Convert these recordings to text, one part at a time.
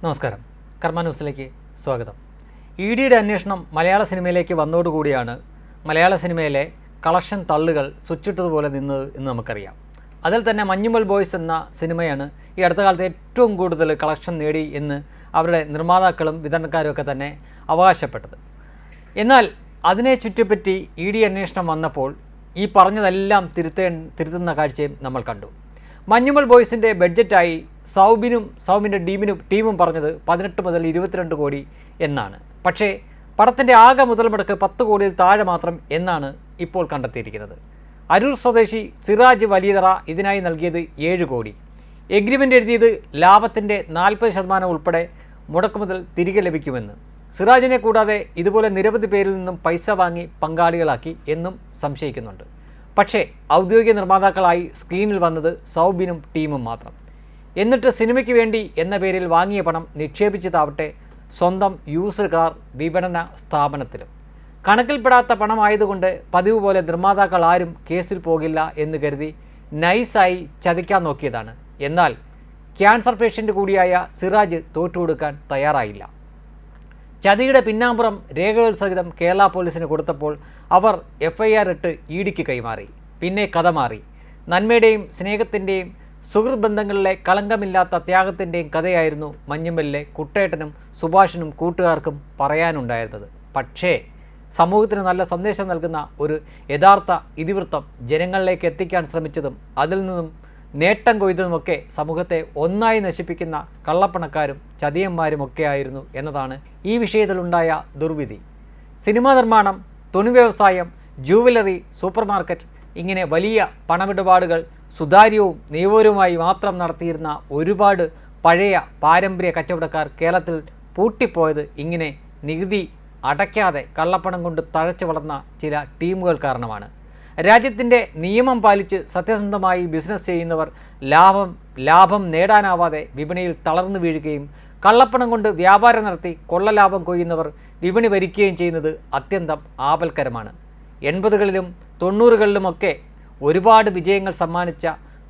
നമസ്കാരം. കർമ്മ ന്യൂസിലേക്ക് സ്വാഗതം. ഇ ഡിയുടെ അന്വേഷണം മലയാള സിനിമയിലേക്ക് വന്നതോടുകൂടിയാണ് മലയാള സിനിമയിലെ കളക്ഷൻ തള്ളുകൾ സ്വിച്ചിട്ടതുപോലെ നിന്നത് എന്ന് നമുക്കറിയാം. അതിൽ തന്നെ മഞ്ഞുമൽ ബോയ്സ് എന്ന സിനിമയാണ് ഈ അടുത്ത കാലത്ത് ഏറ്റവും കൂടുതൽ കളക്ഷൻ നേടി എന്ന് അവരുടെ നിർമ്മാതാക്കളും വിതരണക്കാരും ഒക്കെ തന്നെ അവകാശപ്പെട്ടത്. എന്നാൽ അതിനെ ചുറ്റിപ്പറ്റി ഇ ഡി അന്വേഷണം വന്നപ്പോൾ ഈ പറഞ്ഞതെല്ലാം തിരുത്തേ തിരുത്തുന്ന കാഴ്ചയും നമ്മൾ കണ്ടു. മഞ്ഞുമൽ ബോയ്സിന്റെ ബഡ്ജറ്റായി സൗബിനും സൗബിന്റെ ടീമിനും ടീമും പറഞ്ഞത് പതിനെട്ട് മുതൽ ഇരുപത്തിരണ്ട് കോടി എന്നാണ്. പക്ഷേ പടത്തിന്റെ ആകെ മുതൽ മുടക്ക് പത്ത് കോടിയിൽ താഴെ മാത്രം എന്നാണ് ഇപ്പോൾ കണ്ടെത്തിയിരിക്കുന്നത്. അരൂർ സ്വദേശി സിറാജ് വലിയതറ ഇതിനായി നൽകിയത് ഏഴ് കോടി. എഗ്രിമെന്റ് എഴുതിയത് ലാഭത്തിന്റെ നാൽപ്പത് ശതമാനം ഉൾപ്പെടെ മുടക്ക് മുതൽ തിരികെ ലഭിക്കുമെന്ന്. സിറാജിനെ കൂടാതെ ഇതുപോലെ നിരവധി പേരിൽ നിന്നും പൈസ വാങ്ങി പങ്കാളികളാക്കി എന്നും സംശയിക്കുന്നുണ്ട്. പക്ഷേ ഔദ്യോഗിക നിർമ്മാതാക്കളായി സ്ക്രീനിൽ വന്നത് സൗബിനും ടീമും മാത്രം. എന്നിട്ട് സിനിമയ്ക്ക് വേണ്ടി എന്ന പേരിൽ വാങ്ങിയ പണം നിക്ഷേപിച്ചതാവട്ടെ സ്വന്തം യൂസർ കാർ വിപണന സ്ഥാപനത്തിലും. കണക്കിൽപ്പെടാത്ത പണമായതുകൊണ്ട് പതിവ് പോലെ നിർമ്മാതാക്കൾ ആരും കേസിൽ പോകില്ല എന്ന് കരുതി നൈസായി ചതിക്കാൻ നോക്കിയതാണ്. എന്നാൽ ക്യാൻസർ പേഷ്യന്റ് കൂടിയായ സിറാജ് തോറ്റുകൊടുക്കാൻ തയ്യാറായില്ല. ചതിയുടെ പിന്നാമ്പുറം രേഖകൾ സഹിതം കേരള പോലീസിന് കൊടുത്തപ്പോൾ അവർ എഫ്ഐആർ ഇട്ട് ഇ ഡിക്ക് കൈമാറി. പിന്നെ കഥ മാറി. നന്മയുടെയും സ്നേഹത്തിന്റെയും സുഹൃത്ത് ബന്ധങ്ങളിലെ കളങ്കമില്ലാത്ത ത്യാഗത്തിന്റെയും കഥയായിരുന്നു മഞ്ഞുമ്മലിലെ കുട്ടേട്ടനും സുഭാഷിനും കൂട്ടുകാർക്കും പറയാനുണ്ടായിരുന്നത്. പക്ഷേ സമൂഹത്തിന് നല്ല സന്ദേശം നൽകുന്ന ഒരു യഥാർത്ഥ ഇതിവൃത്തം ജനങ്ങളിലേക്ക് എത്തിക്കാൻ ശ്രമിച്ചതും അതിൽ നിന്നും നേട്ടം കൊയ്തതുമൊക്കെ സമൂഹത്തെ ഒന്നായി നശിപ്പിക്കുന്ന കള്ളപ്പണക്കാരും ചതിയന്മാരുമൊക്കെ ആയിരുന്നു എന്നതാണ് ഈ വിഷയത്തിലുണ്ടായ ദുർവിധി. സിനിമാ നിർമ്മാണം തുണി വ്യവസായം ജൂവലറി സൂപ്പർ മാർക്കറ്റ് ഇങ്ങനെ വലിയ പണമിടപാടുകൾ സുതാര്യവും നിയമപരവുമായി മാത്രം നടത്തിയിരുന്ന ഒരുപാട് പഴയ പാരമ്പര്യ കച്ചവടക്കാർ കേരളത്തിൽ പൂട്ടിപ്പോയത് ഇങ്ങനെ നികുതി അടയ്ക്കാതെ കള്ളപ്പണം കൊണ്ട് തഴച്ചു വളർന്ന ചില ടീമുകൾ കാരണമാണ്. രാജ്യത്തിന്റെ നിയമം പാലിച്ച് സത്യസന്ധമായി ബിസിനസ് ചെയ്യുന്നവർ ലാഭം ലാഭം നേടാനാവാതെ വിപണിയിൽ തളർന്നു വീഴുകയും കള്ളപ്പണം കൊണ്ട് വ്യാപാരം നടത്തി കൊള്ളലാഭം കൊയ്യുന്നവർ വിപണി ഭരിക്കുകയും ചെയ്യുന്നത് അത്യന്തം ആപൽക്കരമാണ്. എൺപതുകളിലും തൊണ്ണൂറുകളിലുമൊക്കെ ഒരുപാട് വിജയങ്ങൾ സമ്മാനിച്ച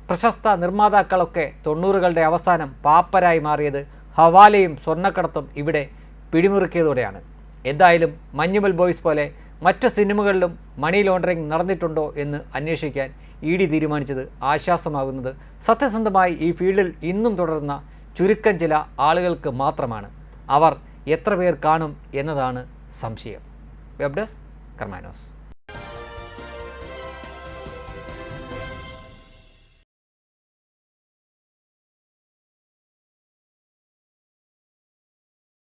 പ്രശസ്ത നിർമ്മാതാക്കളൊക്കെ തൊണ്ണൂറുകളുടെ അവസാനം പാപ്പരായി മാറിയത് ഹവാലയും സ്വർണക്കടത്തും ഇവിടെ പിടിമുറുക്കിയതോടെയാണ്. എന്തായാലും മഞ്ഞുമൽ ബോയ്സ് പോലെ മറ്റ് സിനിമകളിലും മണി ലോണ്ടറിംഗ് നടന്നിട്ടുണ്ടോ എന്ന് അന്വേഷിക്കാൻ ഇ ഡി തീരുമാനിച്ചത് ആശ്വാസമാകുന്നത് സത്യസന്ധമായി ഈ ഫീൽഡിൽ ഇന്നും തുടരുന്ന ചുരുക്കം ചില ആളുകൾക്ക് മാത്രമാണ്. അവർ എത്ര പേർ കാണും എന്നതാണ് സംശയം. Web desk കർമാനോസ്.